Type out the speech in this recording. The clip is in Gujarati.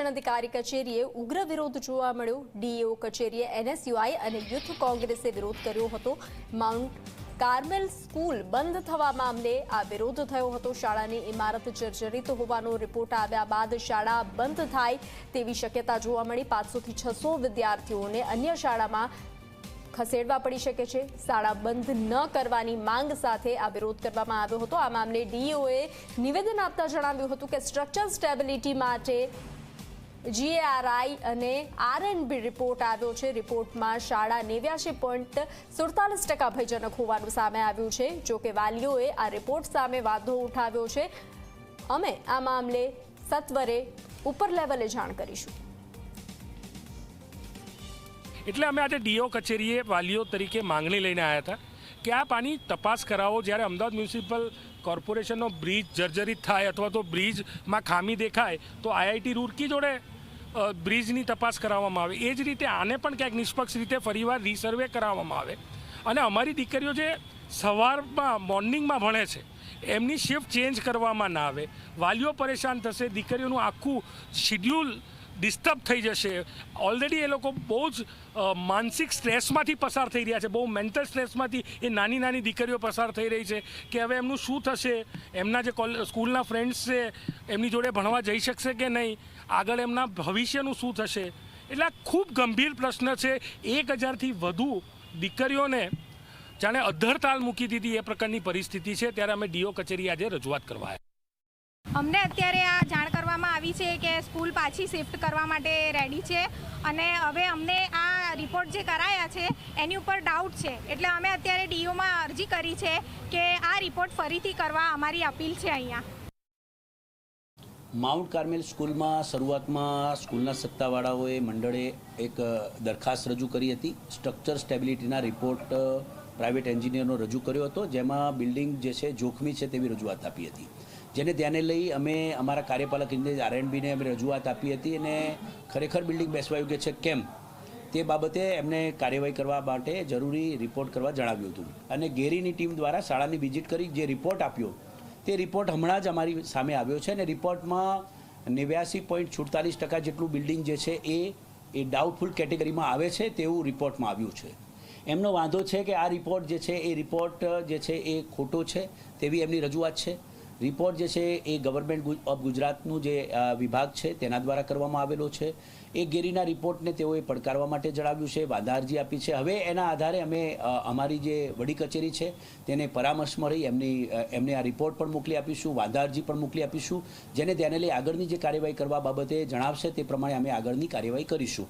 શિક્ષણ અધિકારી કચેરીએ ઉગ્ર વિરોધ જોવા મળ્યો. ડીએઓ કચેરીએ એનએસયુઆઈ અને યુથ કોંગ્રેસે વિરોધ કર્યો હતો. માઉન્ટ કાર્મેલ સ્કૂલ બંધ થવા મામલે આ વિરોધ થયો હતો. શાળાની ઇમારત જર્જરિત હોવાનો રિપોર્ટ આવ્યા બાદ શાળા બંધ થાય તેવી શક્યતા જોવા મળી. પાંચસોથી છસો વિદ્યાર્થીઓને અન્ય શાળામાં ખસેડવા પડી શકે છે. શાળા બંધ ન કરવાની માંગ સાથે આ વિરોધ કરવામાં આવ્યો હતો. આ મામલે ડીઓએ નિવેદન આપતા જણાવ્યું હતું કે સ્ટ્રક્ચર સ્ટેબિલિટી માટે જીએઆરઆઈ અને આરએનબી રિપોર્ટ આવ્યો છે. રિપોર્ટમાં શાળા નેવ્યાસી પોઈન્ટ સુડતાલીસ ટકા ભયજનક હોવાનું સામે આવ્યું છે. જોકે વાલીઓએ આ રિપોર્ટ સામે વાંધો ઉઠાવ્યો છે. અમે આ મામલે સત્વરે ઉપર લેવલે જાણ કરીશું. એટલે અમે આજે ડીઓ કચેરીએ વાલીઓ તરીકે માંગણી લઈને આવ્યા હતા કે આપ આની તપાસ કરાવો. જ્યારે અમદાવાદ મ્યુનિસિપલ કોર્પોરેશનનો બ્રિજ જર્જરિત થાય અથવા તો બ્રિજમાં ખામી દેખાય, તો આઈઆઈટી રૂરકી જોડે બ્રિજની તપાસ કરાવવામાં આવે. એ જ રીતે આને પણ ક્યાંક નિષ્પક્ષ રીતે ફરીવાર રિસર્વે કરાવવામાં આવે. અને અમારી દીકરીઓ જે સવારમાં, મોર્નિંગમાં ભણે છે, એમની શિફ્ટ ચેન્જ કરવામાં ના આવે. વાલીઓ પરેશાન થશે, દીકરીઓનું આખું શિડ્યુલ ડિસ્ટર્બ થઈ જશે. ઓલરેડી એ લોકો બહુ જ માનસિક સ્ટ્રેસમાંથી પસાર થઈ રહ્યા છે. બહુ મેન્ટલ સ્ટ્રેસમાંથી એ નાની નાની દીકરીઓ પસાર થઈ રહી છે કે હવે એમનું શું થશે? એમના જે કોલે, સ્કૂલના ફ્રેન્ડ્સ છે, એમની જોડે ભણવા જઈ શકશે કે નહીં? આગળ એમના ભવિષ્યનું શું થશે? એટલે આ ખૂબ ગંભીર પ્રશ્ન છે. એક હજારથી વધુ દીકરીઓને જાણે અધ્ધરતાલ મૂકી દીધી એ પ્રકારની પરિસ્થિતિ છે. ત્યારે અમે ડીઓ કચેરી આજે રજૂઆત કરવા અમને અત્યારે આ જાણ કરવામાં છે કે સ્કૂલ પાછી શિફ્ટ કરવા માટે રેડી છે. અને હવે અમને આ રિપોર્ટ જે કરાયા છે, એની ઉપર ડાઉટ છે. એટલે અમે અત્યારે ડીઓમાં અરજી કરી છે કે આ રિપોર્ટ ફરીથી કરવા અમારી અપીલ છે અહીંયા. માઉન્ટ કાર્મેલ સ્કૂલમાં શરૂઆતમાં સ્કૂલના સત્તાવાળાઓએ મંડળે એક દરખાસ્ત રજૂ કરી હતી. સ્ટ્રક્ચર સ્ટેબિલિટીના રિપોર્ટ પ્રાઇવેટ એન્જિનિયરનો રજૂ કર્યો હતો, જેમાં બિલ્ડિંગ જે છે, જોખમી છે તેવી રજૂઆત આપી હતી. જેને ધ્યાને લઈ અમે અમારા કાર્યપાલક ઇન્જિનિયર આરએનબીને અમે રજૂઆત આપી હતી અને ખરેખર બિલ્ડિંગ બેસવા યોગ્ય છે કેમ તે બાબતે એમને કાર્યવાહી કરવા માટે જરૂરી રિપોર્ટ કરવા જણાવ્યું હતું. અને ગેરીની ટીમ દ્વારા શાળાની વિઝિટ કરી જે રિપોર્ટ આપ્યો તે રિપોર્ટ હમણાં જ અમારી સામે આવ્યો છે અને રિપોર્ટમાં નેવ્યાસી પોઈન્ટ સુડતાલીસ ટકા જેટલું બિલ્ડિંગ જે છે એ એ ડાઉટફુલ કેટેગરીમાં આવે છે તેવું રિપોર્ટમાં આવ્યું છે. એમનો વાંધો છે કે આ રિપોર્ટ જે છે એ રિપોર્ટ જે છે એ ખોટો છે તેવી એમની રજૂઆત છે. રિપોર્ટ જે છે એ ગવર્મેન્ટ ઓફ ગુજરાતનું જે વિભાગ છે, તેના દ્વારા કરવામાં આવેલો છે. એ ગેરીના રિપોર્ટને તેઓએ પડકારવા માટે જણાવ્યું છે વાંધા અરજી આપી છે. હવે એના આધારે અમે અમારી જે વડી કચેરી છે, તેને પરામર્શમાં રહી એમની એમને આ રિપોર્ટ પણ મોકલી આપીશું વાંધા અરજી પણ મોકલી આપીશું, જેને ધ્યાને લઈ આગળની જે કાર્યવાહી કરવા બાબતે જણાવશે, તે પ્રમાણે અમે આગળની કાર્યવાહી કરીશું.